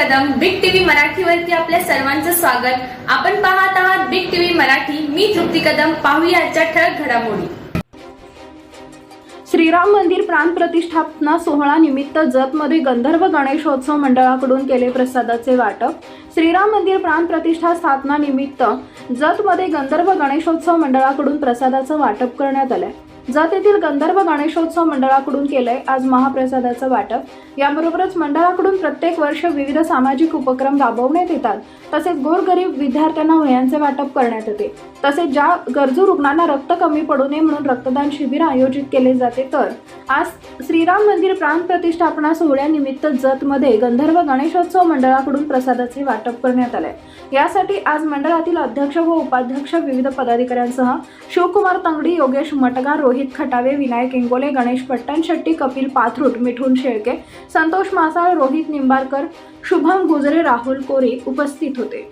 मराठीवरती आपल्या सर्वांचं स्वागत. आपण पाहत आहात बिग टीव्ही मराठी. मी तृप्ती कदम. पाहूया आजच्या ठळक घडामोडी. श्रीराम मंदिर प्राण प्रतिष्ठापना सोहळा निमित्त जतमध्ये गंधर्व गणेशोत्सव मंडळाकडून केले प्रसादाचे वाटप. श्रीराम मंदिर प्राण प्रतिष्ठा स्थापना निमित्त जतमध्ये गंधर्व गणेशोत्सव मंडळाकडून प्रसादाचं वाटप करण्यात आलंय. जत येथील गंधर्व गणेशोत्सव मंडळाकडून केलंय आज महाप्रसादाचं वाटप. याबरोबरच मंडळाकडून प्रत्येक वर्ष विविध सामाजिक उपक्रम राबवण्यात येतात. तसेच गोरगरीब विद्यार्थ्यांना वह्यांचे वाटप करण्यात येते. तसेच ज्या गरजू रुग्णांना रक्त कमी पडू नये म्हणून रक्तदान शिबिर आयोजित केले जाते तर आज श्रीराम मंदिर प्राण प्रतिष्ठापना सोहळ्यानिमित्त जतमध्ये गंधर्व गणेशोत्सव मंडळाकडून प्रसादाचे वाटप करण्यात आले यासाठी आज मंडळातील अध्यक्ष व उपाध्यक्ष विविध पदाधिकाऱ्यांसह शिवकुमार तंगडी योगेश मटगार रोहित खटावे विनायक इंगोले गणेश पट्टण शेट्टी कपिल पाथरूट मिठून शेळके संतोष मासाळ रोहित निंबारकर शुभम गुजरे राहुल कोरे उपस्थित होते.